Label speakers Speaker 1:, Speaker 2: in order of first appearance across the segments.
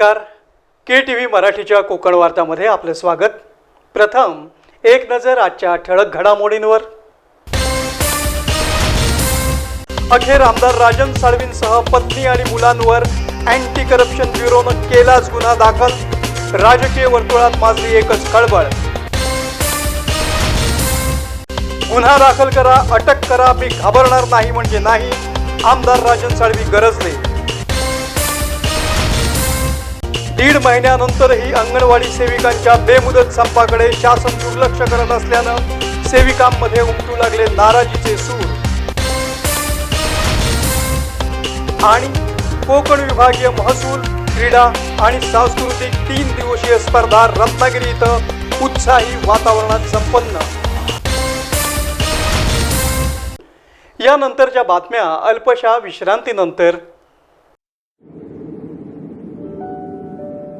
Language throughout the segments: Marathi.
Speaker 1: नमस्कार. के टी व्ही मराठीच्या कोकण वार्तामध्ये आपलं स्वागत. प्रथम एक नजर आजच्या ठळक घडामोडींवर. अखेर आमदार राजन साळवींसह पत्नी आणि मुलांवर अँटी करप्शन ब्युरोनं केलाच गुन्हा दाखल. राजकीय वर्तुळात माजली एकच खळबळ. गुन्हा दाखल करा अटक करा मी घाबरणार नाही म्हणजे नाही आमदार राजन साळवी गरजले. दीड महिन्यानंतरही अंगणवाडी सेविकांच्या बेमुदत संपाकडे शासन दुर्लक्ष करत असल्यानं सेविकांमध्ये उमटू लागले नाराजीचे सूर. आणि कोकण विभागीय महसूल क्रीडा आणि सांस्कृतिक तीन दिवसीय स्पर्धा रत्नागिरी इथं उत्साही वातावरणात संपन्न. यानंतरच्या बातम्या अल्पशा विश्रांतीनंतर.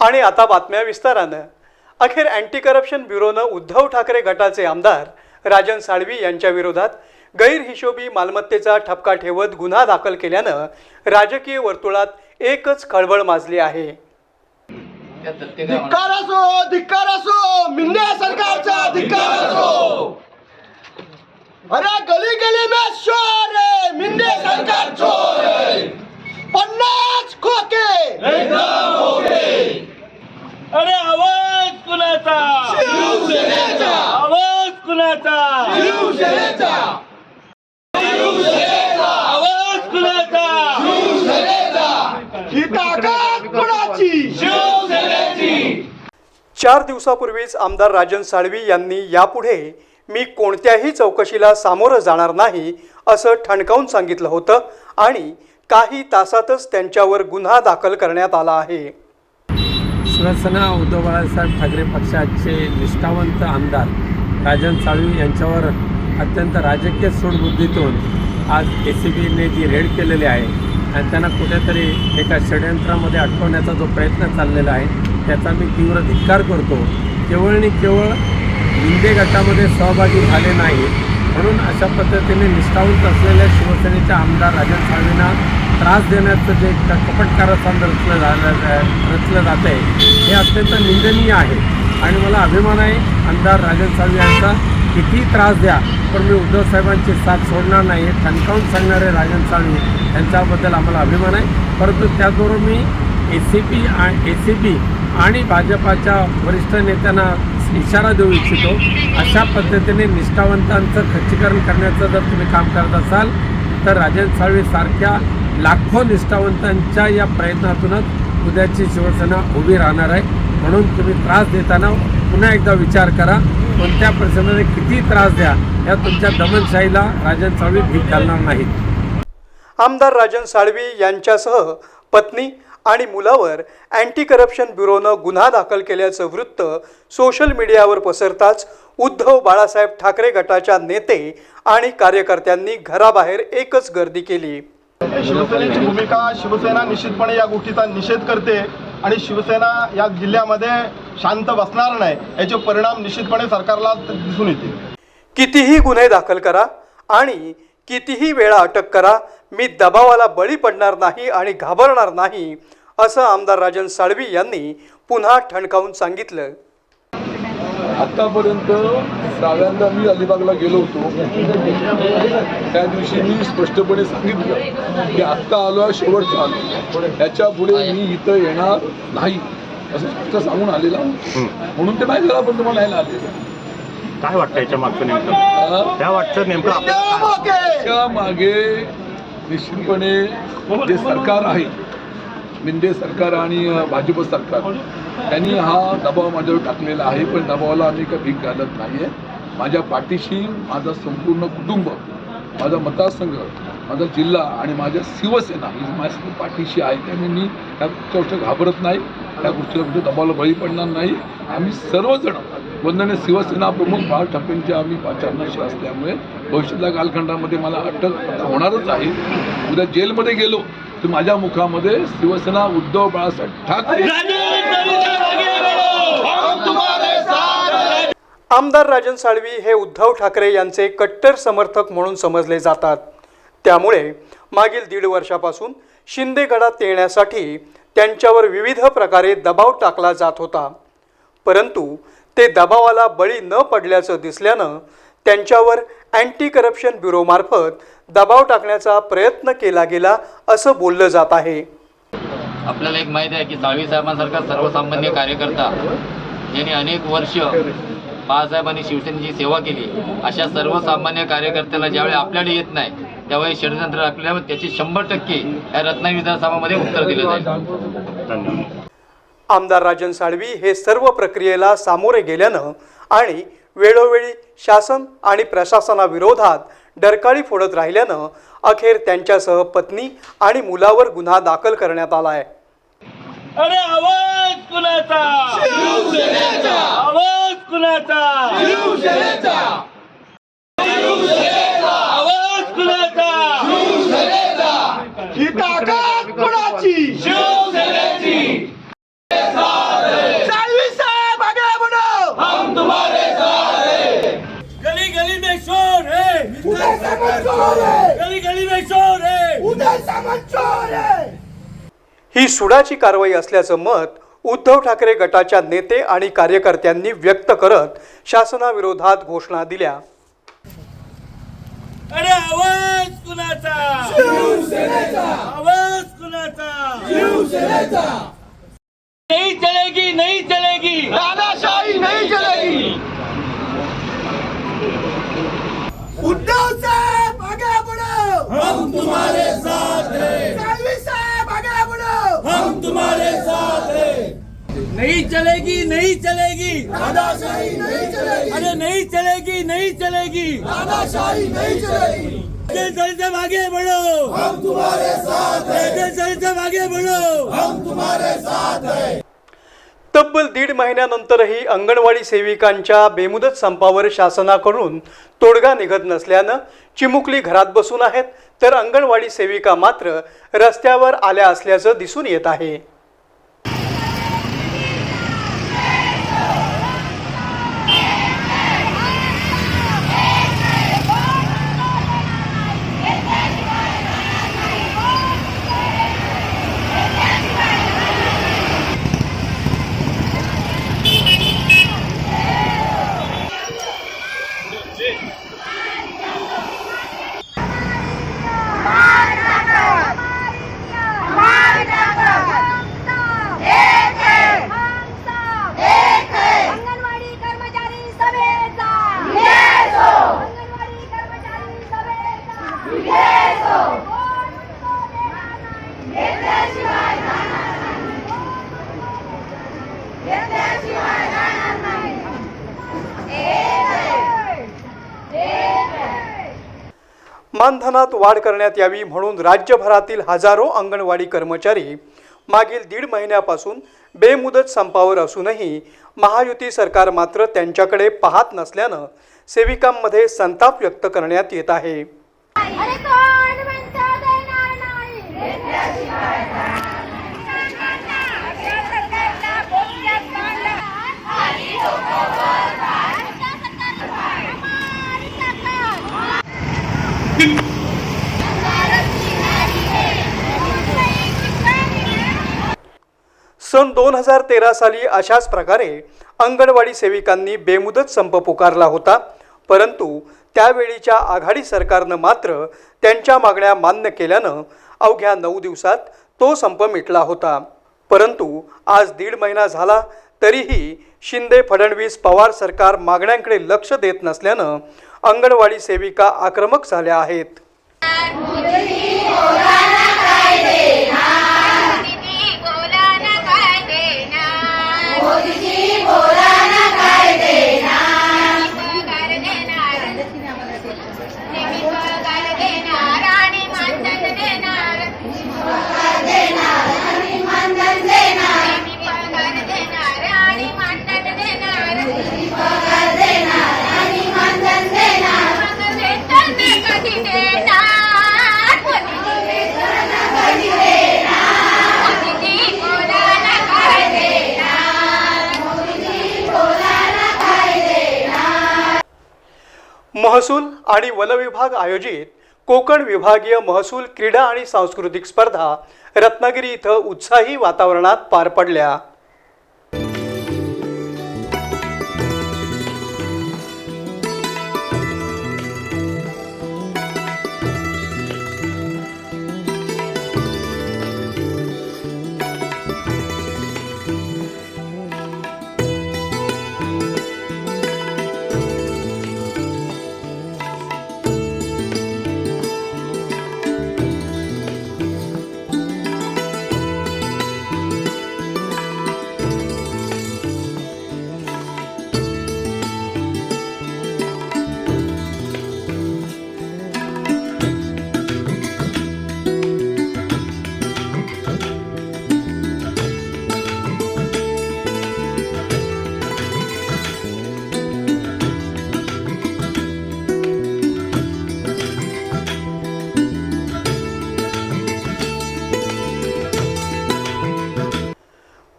Speaker 1: आणि आता बातम्या विस्तारानं. अखेर अँटी करप्शन ब्युरोनं उद्धव ठाकरे गटाचे आमदार राजन साळवी यांच्या विरोधात गैरहिशोबी मालमत्तेचा ठपका ठेवत गुन्हा दाखल केल्यानं राजकीय वर्तुळात एकच खळबळ माजली आहे.
Speaker 2: धिक्कार असो धिक्कार असो मिंदे सरकारचा धिक्कार असो. अरे गली गली में शोर है मिंदे सरकार चोर है. पन्नास खोके!
Speaker 3: अरे आवाज कुणाचा?
Speaker 2: शिवसेनेचा!
Speaker 3: आवाज कुणाचा?
Speaker 2: शिवसेनेचा!
Speaker 3: आवाज कुणाचा?
Speaker 2: ही ताकद कुणाची?
Speaker 3: शिवसेनेची!
Speaker 1: चार दिवसापूर्वीच आमदार राजन साळवी यांनी यापुढे मी कोणत्याही चौकशीला सामोरं जाणार नाही असं ठणकावून सांगितलं होतं आणि काही तासातच त्यांच्यावर गुन्हा दाखल करण्यात आला आहे.
Speaker 4: शिवसेना उद्धव बाळासाहेब ठाकरे पक्षाचे निष्ठावंत आमदार राजन साळवी यांच्यावर अत्यंत राजकीय सूडबुद्धीतून आज ए सी बीने जी रेड केलेली आहे आणि त्यांना कुठेतरी एका षडयंत्रामध्ये अटकवण्याचा जो प्रयत्न चाललेला आहे त्याचा मी तीव्र धिक्कार करतो. केवळ आणि केवळ निंदे गटामध्ये सहभागी झाले नाही म्हणून अशा पद्धतीने निष्ठावंत असलेल्या शिवसेनेच्या आमदार राजन साळवींना त्रास देण्याचं जे क- रचलं झालं रचलं जात आहे हे अत्यंत निंदनीय आहे. आणि मला अभिमान आहे आमदार राजन साळवी यांचा किती त्रास द्या पण मी उद्धव साहेबांची साथ सोडणार नाही हे ठणकावून सांगणारे राजन साळवी यांच्याबद्दल आम्हाला अभिमान आहे. परंतु त्याचबरोबर मी A C P A C B आणि भाजपाच्या वरिष्ठ नेत्यांना इशारा देऊ इच्छितो अशा पद्धतीने निष्ठावंतांचं खच्चीकरण करण्याचं जर तुम्ही काम करत असाल तर राजन साळवी सारख्या लाखो निष्ठावंतांच्या या प्रयत्नातूनच उद्याची शिवसेना उभी राहणार आहे. म्हणून तुम्ही त्रास देताना पुन्हा एकदा विचार करा कोणत्या प्रसंगाने किती त्रास द्या या तुमच्या दमनशाहीला राजन साळवी भीक घालणार नाहीत.
Speaker 1: आमदार राजन साळवी यांच्यासह पत्नी आणि मुलावर अँटी करप्शन ब्युरोनं गुन्हा दाखल केल्याचं वृत्त सोशल मीडियावर पसरताच उद्धव बाळासाहेब ठाकरे गटाच्या नेते आणि कार्यकर्त्यांनी घराबाहेर एकच गर्दी केली.
Speaker 2: शिवसेनेची भूमिका शिवसेना निश्चितपणे या गोष्टीचा निषेध करते आणि शिवसेना या जिल्ह्यामध्ये शांत बसणार नाही याचे परिणाम निश्चितपणे सरकारला दिसून येतील.
Speaker 1: कितीही गुन्हे दाखल करा आणि कितीही वेळा अटक करा मी दबावाला बळी पडणार नाही आणि घाबरणार नाही असं आमदार राजन साळवी यांनी पुन्हा ठणकावून सांगितलं.
Speaker 5: आतापर्यंत सगळ्यांदा मी अलिबागला गेलो होतो. त्या दिवशी मी स्पष्टपणे सांगितलं की आत्ता आलो आहे शेवटचा आलो. याच्यापुढे मी इथं येणार नाही असं फक्त सांगून आलेला. म्हणून ते माझ्या घरापर्यंत मला यायला आलेलं
Speaker 6: काय वाटतं याच्या मागचं नेमकं? त्या वाटतं नेमकं
Speaker 5: मागे निश्चितपणे जे सरकार आहे शिंदे सरकार आणि भाजप सरकार त्यांनी हा दबाव माझ्यावर टाकलेला आहे पण दबावाला आम्ही काही भीक घालत नाही आहे माझ्या पाठीशी माझा संपूर्ण कुटुंब माझा मतदारसंघ माझा जिल्हा आणि माझ्या शिवसेना ही माझ्या पाठीशी आहे त्यामुळे मी त्या गोष्ट घाबरत नाही त्या गोष्टीला कुठे दबावाला बळी पडणार नाही. आम्ही सर्वजण वंदने शिवसेना प्रमुख बाळ ठाकरेंचे आम्ही पाचारणाशी असल्यामुळे भविष्यातल्या कालखंडामध्ये मला अटक होणारच आहे. उद्या जेलमध्ये गेलो तर माझ्या मुखामध्ये शिवसेना उद्धव बाळासाहेब ठाकरे.
Speaker 1: आमदार राजन साळवी हे उद्धव ठाकरे यांचे कट्टर समर्थक म्हणून समजले जातात. त्यामुळे मागील दीड वर्षापासून शिंदेगडात येण्यासाठी त्यांच्यावर विविध प्रकारे दबाव टाकला जात होता. परंतु ते दबावाला बळी न पडल्याचं दिसल्यानं त्यांच्यावर अँटी करप्शन ब्युरोमार्फत दबाव टाकण्याचा प्रयत्न केला गेला असं बोललं जात आहे.
Speaker 7: आपल्याला एक माहिती आहे की साळवी साहेबांसारखा सर्वसामान्य कार्यकर्ता यांनी अनेक वर्ष बाळासाहेबांनी शिवसेनेची सेवा केली. अशा सर्वसामान्य कार्यकर्त्याला ज्यावेळी आपल्याकडे येत नाही त्यावेळी षडयंत्र आपल्याला त्याची शंभर टक्के या रत्नागिरी विधानसभामध्ये उत्तर दिलं जाईल.
Speaker 6: धन्यवाद.
Speaker 1: आमदार राजन साळवी हे सर्व प्रक्रियेला सामोरे गेल्यानं आणि वेळोवेळी शासन आणि प्रशासनाविरोधात डरकाळी फोडत राहिल्यानं अखेर त्यांच्यासह पत्नी आणि मुलावर गुन्हा दाखल करण्यात आला आहे
Speaker 8: अरे आवाज कुणाचा? आवाज कुणाचा शिवसेनेचा आवाज कुणाचा
Speaker 2: ही ताकद कुणाची
Speaker 8: शिवसेनेची
Speaker 2: साळवी साहेब आगे बढो
Speaker 8: हम तुम्हारे साथ हैं गली गली में शोर है
Speaker 2: उदय सामंत चोर है
Speaker 8: गली गली में शोर है
Speaker 2: उदय सामंत चोर है
Speaker 1: ही सुडाची कारवाई असल्याचं मत उद्धव ठाकरे गटाच्या नेते आणि कार्यकर्त्यांनी व्यक्त करत शासनाविरोधात घोषणा दिल्या.
Speaker 8: अरे आवाज कुणाचा? आवाज कुणाचा? नहीं चलेगी नहीं चलेगी
Speaker 2: दादाशाही नहीं चलेगी उद्धव साहेब आगे बढ़ो
Speaker 8: हम तुम्हारे साथ हैं। हम तुम्हारे साथ हैं। नहीं चलेगी नहीं चलेगी।
Speaker 2: दादाशाही नहीं चलेगी।
Speaker 8: अरे नहीं चलेगी नहीं चलेगी।
Speaker 2: दादाशाही नहीं चलेगी।
Speaker 8: से आगे बढ़ो।
Speaker 2: हम तुम्हारे साथ हैं।
Speaker 8: से आगे बढ़ो।
Speaker 2: हम तुम्हारे साथ हैं।
Speaker 1: तब्बल दीड महिन्यानंतरही अंगणवाडी सेविकांच्या बेमुदत संपावर शासनाकडून तोडगा निघत नसल्यानं चिमुकली घरात बसून आहेत. तर अंगणवाडी सेविका मात्र रस्त्यावर आल्या असल्याचं दिसून येत आहे
Speaker 9: अंगणवाडी कर्मचारी सभेचा अंगणवाडी कर्मचारी सभेचा घेतल्याशिवाय जाणार नाही. घेतल्याशिवाय जाणार नाही. एक आहे. एक आहे.
Speaker 1: मानधनात वाढ करण्यात यावी म्हणून राज्यभरातील हजारो अंगणवाडी कर्मचारी मागील दीड महिन्यापासून बेमुदत संपावर असूनही महायुती सरकार मात्र त्यांच्याकडे पाहत नसल्यानं सेविकांमध्ये संताप व्यक्त करण्यात येत आहे
Speaker 9: अरे कोण म्हणतं देणार नाही घेतल्याशिवाय जाणार नाही. या सरकारला बोलण्यात काढलं. आणि डोक्यावर पाय. या सरकारला हमारी सरकार. भारतची नारी है. मुंबई चिकनी है.
Speaker 1: सन दोन हजार तेरा साली अशाच प्रकारे अंगणवाडी सेविकांनी बेमुदत संप पुकारला होता. परंतु त्यावेळीच्या आघाडी सरकारनं मात्र त्यांच्या मागण्या मान्य केल्यानं अवघ्या नऊ दिवसात तो संप मिटला होता. परंतु आज दीड महिना झाला तरीही शिंदे फडणवीस पवार सरकार मागण्यांकडे लक्ष देत नसल्यानं अंगणवाडी सेविका आक्रमक झाल्या आहेत. वन विभाग आयोजित कोकण विभागीय महसूल क्रीडा आणि सांस्कृतिक स्पर्धा रत्नागिरी इथं उत्साही वातावरणात पार पडल्या.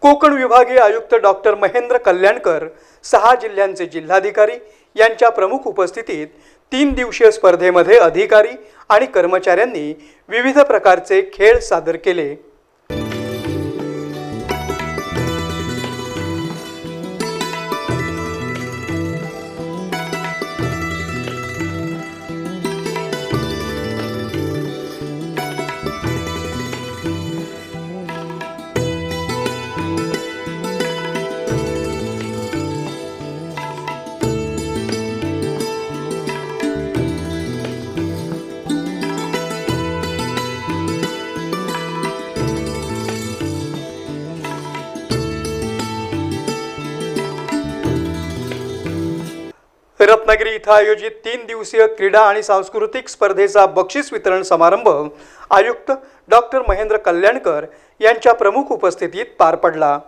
Speaker 1: कोकण विभागीय आयुक्त डॉक्टर महेंद्र कल्याणकर सहा जिल्ह्यांचे जिल्हाधिकारी यांच्या प्रमुख उपस्थितीत तीन दिवसीय स्पर्धेमध्ये अधिकारी आणि कर्मचाऱ्यांनी विविध प्रकारचे खेळ सादर केले. रत्नागिरी इथं आयोजित तीन दिवसीय क्रीडा आणि सांस्कृतिक स्पर्धेचा बक्षीस वितरण समारंभ आयुक्त डॉक्टर महेंद्र कल्याणकर यांच्या प्रमुख उपस्थितीत पार पडला.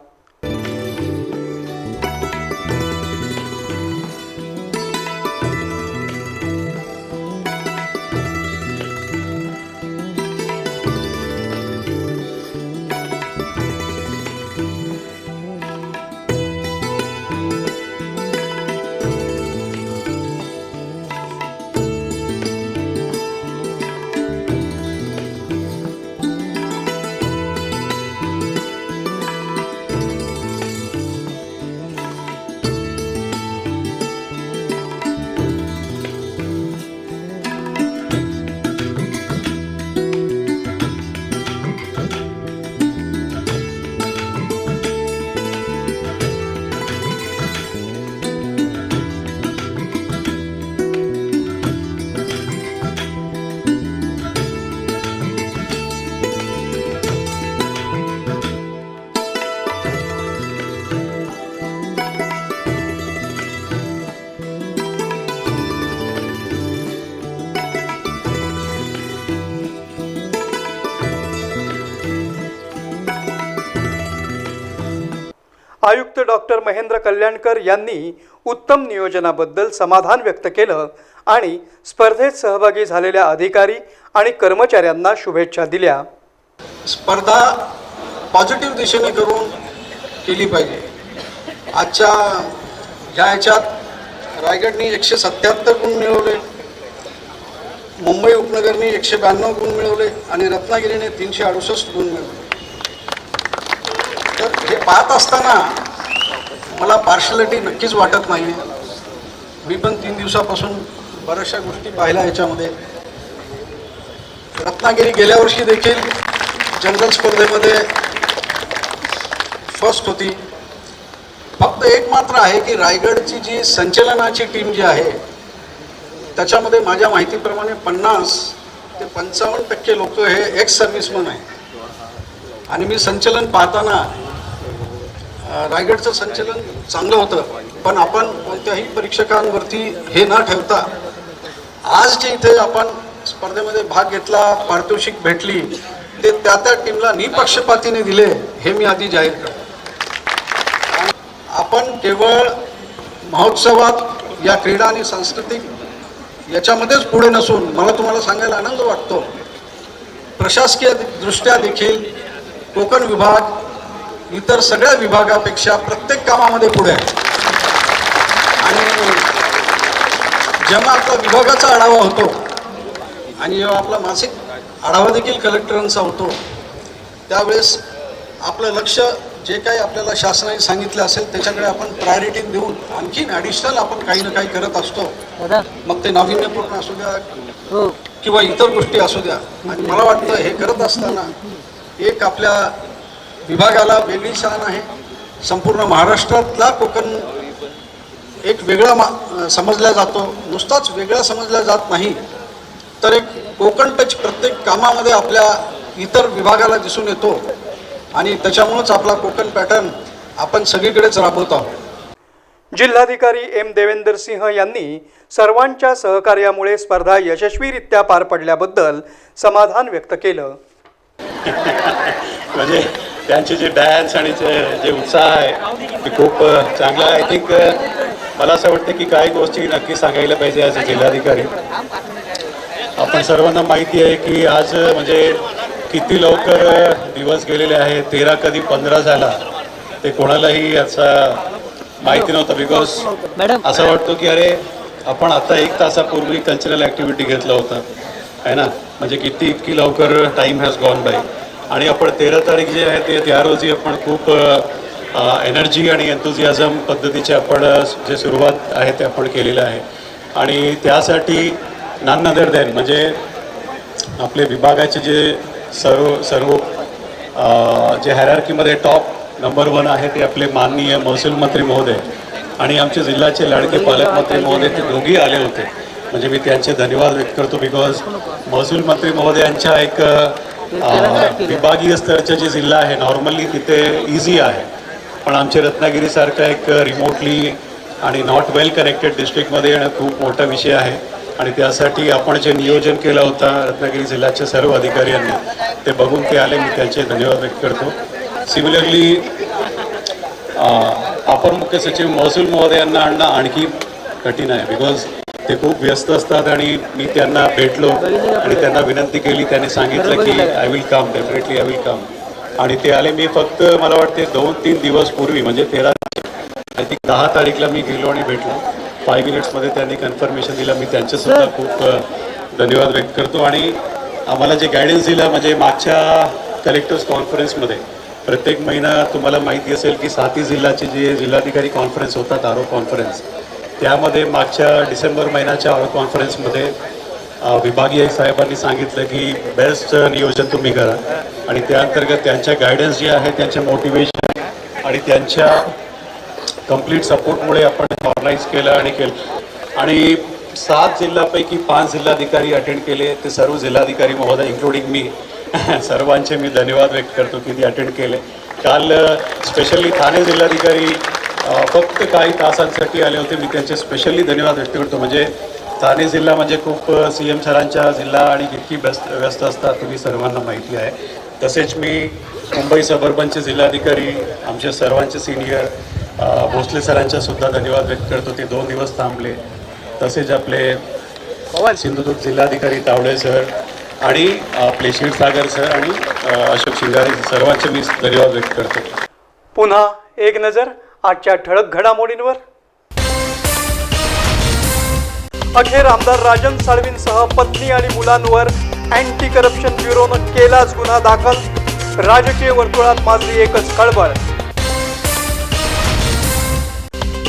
Speaker 1: आयुक्त डॉक्टर महेंद्र कल्याणकर यांनी उत्तम नियोजनाबद्दल समाधान व्यक्त केलं आणि स्पर्धेत सहभागी झालेल्या अधिकारी आणि कर्मचाऱ्यांना शुभेच्छा दिल्या.
Speaker 10: स्पर्धा पॉझिटिव्ह दिशेने करून केली पाहिजे. आजच्या ह्या ह्याच्यात रायगडनी एकशे सत्याहत्तर गुण मिळवले मुंबई उपनगरने एकशे ब्याण्णव गुण मिळवले आणि रत्नागिरीने तीनशे अडुसष्ट गुण मिळवले. पाहत असताना मला पार्शलिटी नक्कीच वाटत नाही मी पण तीन दिवसापासून बऱ्याचशा गोष्टी पाहिल्या ह्याच्यामध्ये रत्नागिरी गेल्या वर्षी देखील जनरल स्पर्धेमध्ये फर्स्ट होती. फक्त एक मात्र आहे की रायगडची जी संचलनाची टीम जी आहे त्याच्यामध्ये माझ्या माहितीप्रमाणे पन्नास ते पंचावन्न टक्के लोक हे एक्स सर्व्हिसमन आहे आणि मी संचलन पाहताना रायगडचं संचलन चांगलं होतं पण आपण कोणत्याही परीक्षकांवरती हे न ठेवता आज जे इथे आपण स्पर्धेमध्ये भाग घेतला पारितोषिक भेटली ते त्या त्या टीमला निपक्षपातीने दिले हे मी आधी जाहीर करतो. आपण केवळ महोत्सवात या क्रीडा आणि सांस्कृतिक याच्यामध्येच पुढे नसून मला तुम्हाला सांगायला आनंद वाटतो. प्रशासकीय दृष्ट्या देखील कोकण विभाग इतर सगळ्या विभागापेक्षा प्रत्येक कामामध्ये पुढे. आहे आणि जेव्हा आपला विभागाचा आढावा होतो आणि जेव्हा आपला मासिक आढावा देखील कलेक्टरांचा होतो त्यावेळेस आपलं लक्ष जे काही आपल्याला शासनाने सांगितलं असेल त्याच्याकडे आपण प्रायोरिटी देऊन आणखीन ॲडिशनल आपण काही ना काही करत असतो. मग ते नाविन्यपूर्ण असू द्या किंवा इतर गोष्टी असू द्या. आणि मला वाटतं हे करत असताना एक आपल्या विभागाला वेगळी शान आहे. संपूर्ण महाराष्ट्रातला कोकण एक वेगळा मा समजला जातो. नुसताच वेगळा समजला जात नाही. तर एक कोकण टच प्रत्येक कामामध्ये आपल्या इतर विभागाला दिसून येतो. आणि त्याच्यामुळंच आपला कोकण पॅटर्न आपण सगळीकडेच राबवत आहोत.
Speaker 1: जिल्हाधिकारी एम देवेंदर सिंह यांनी सर्वांच्या सहकार्यामुळे स्पर्धा यशस्वीरित्या पार पडल्याबद्दल समाधान व्यक्त केलं.
Speaker 6: म्हणजे त्यांचे जे डॅन्स आणि जे जे उत्साह आहे ते खूप चांगला आहे. आय थिंक मला असं वाटतं की काही गोष्टी नक्की सांगायला पाहिजे ॲज अ जिल्हाधिकारी. आपण सर्वांना माहिती आहे की आज म्हणजे किती लवकर दिवस गेलेले आहे तेरा कधी पंधरा झाला. ते कोणालाही याचा माहिती नव्हतं बिकॉज असं वाटतं की अरे आपण आता एक तासापूर्वी कल्चरल ॲक्टिव्हिटी घेतलं होतं. आहे ना? म्हणजे किती इतकी लवकर टाईम हॅज गॉन बाय आणि आपण तेरा तारीख जे आहे ते त्या रोजी आपण खूप एनर्जी आणि एन्थुझियाझम पद्धतीचे आपण जे सुरुवात आहे ते आपण केलेलं आहे. आणि त्यासाठी नान नदर देन म्हणजे आपले विभागाचे जे सर्व सर्व जे हॅरार्कीमध्ये टॉप नंबर वन आहे ते आपले माननीय महसूल मंत्री महोदय आणि आमचे जिल्ह्याचे लाडके पालकमंत्री महोदय ते दोघी आले होते. म्हणजे मी त्यांचे धन्यवाद व्यक्त करतो बिकॉज महसूल मंत्री महोदयांच्या एक विभागीय स्तरचे जे जिल्हा आहे नॉर्मली तिथे इझी आहे. पण आमचे रत्नागिरीसारखा एक रिमोटली आणि नॉट वेल कनेक्टेड डिस्ट्रिक्टमध्ये येणं खूप मोठा विषय आहे. आणि त्यासाठी आपण जे नियोजन केलं होतं रत्नागिरी जिल्ह्याच्या सर्व अधिकारी यांनी ते बघून ते आले. मी त्यांचे धन्यवाद व्यक्त करतो. सिमिलरली अपर मुख्य सचिव महसूल महोदयांना आणणं आणखी कठीण आहे बिकॉज ते खूप व्यस्त असतात आणि मी त्यांना भेटलो आणि त्यांना विनंती केली. त्यांनी सांगितलं की I will come definitely I will come आणि ते आले. मी फक्त मला वाटते दोन तीन दिवस पूर्वी म्हणजे तेरा आय थिंक दहा तारीखला मी गेलो आणि भेटलो. फाय मिनिट्समध्ये त्यांनी कन्फर्मेशन दिलं. मी त्यांचेसुद्धा खूप धन्यवाद व्यक्त करतो. आणि आम्हाला जे गायडन्स दिलं म्हणजे मागच्या कलेक्टर्स कॉन्फरन्समध्ये प्रत्येक महिना तुम्हाला माहिती असेल की साती जिल्ह्याचे जे जिल्हाधिकारी कॉन्फरन्स होतात आरो कॉन्फरन्स त्यामध्ये मागच्या डिसेंबर महिन्याच्या आरो कॉन्फरन्समध्ये विभागीय साहेबांनी सांगितलं की बेस्ट नियोजन तुम्ही करा. आणि त्या अंतर्गत त्यांच्या गायडन्स जे आहे त्यांचे मोटिवेशन आणि त्यांच्या कंप्लीट सपोर्टमुळे आपण ऑर्गनाईज केलं आणि केलं. आणि सात जिल्ह्यापैकी पाच जिल्हाधिकारी अटेंड केले. ते सर्व जिल्हाधिकारी महोदय इन्क्लुडिंग मी सर्वांचे मी धन्यवाद व्यक्त करतो की ते अटेंड केले. काल स्पेशली ठाणे जिल्हाधिकारी फक्त काही तासांसाठी आले होते. मी त्यांचे स्पेशली धन्यवाद व्यक्त करतो. म्हणजे ठाणे जिल्हा म्हणजे खूप सी एम सरांच्या जिल्हा आणि जितकी व्यस्त व्यस्त असतात तुम्ही सर्वांना माहिती आहे. तसेच मी मुंबई सबर्बनचे जिल्हाधिकारी आमचे सर्वांचे सिनियर भोसले सरांचा सुद्धा धन्यवाद व्यक्त करतो. ते दोन दिवस थांबले. तसेच आपले सिंधुदुर्ग जिल्हाधिकारी तावडे सर आणि आपले क्षीरसागर सर आणि अशोक शिंगारे सर्वांचे मी धन्यवाद व्यक्त करतो.
Speaker 1: पुन्हा एक नजर आजच्या ठळक घडामोडींवर. अखेर आमदार राजन साळवींसह पत्नी आणि मुलांवर अँटी करप्शन ब्युरोनं केलाच गुन्हा दाखल. राजकीय वर्तुळात माजली एकच खळबळ.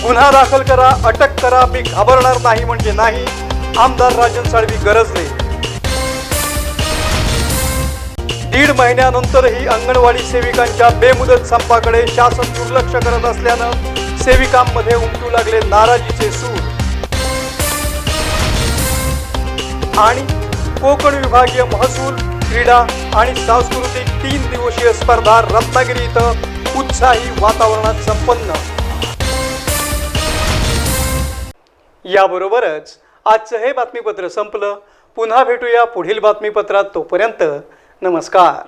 Speaker 1: गुन्हा दाखल करा अटक करा मी घाबरणार नाही म्हणजे नाही. आमदार राजन साळवी गरजले. दीड महिन्यानंतरही अंगणवाडी सेविकांच्या बेमुदत संपाकडे शासन दुर्लक्ष करत असल्यानं सेविकांमध्ये उमटू लागले नाराजीचे सूर. आणि कोकण विभागीय महसूल क्रीडा आणि सांस्कृतिक तीन दिवसीय स्पर्धा रत्नागिरी इथं उत्साही वातावरणात संपन्न. याबरोबरच आजचं हे बातमीपत्र संपलं. पुन्हा भेटूया पुढील बातमीपत्रात तोपर्यंत नमस्कार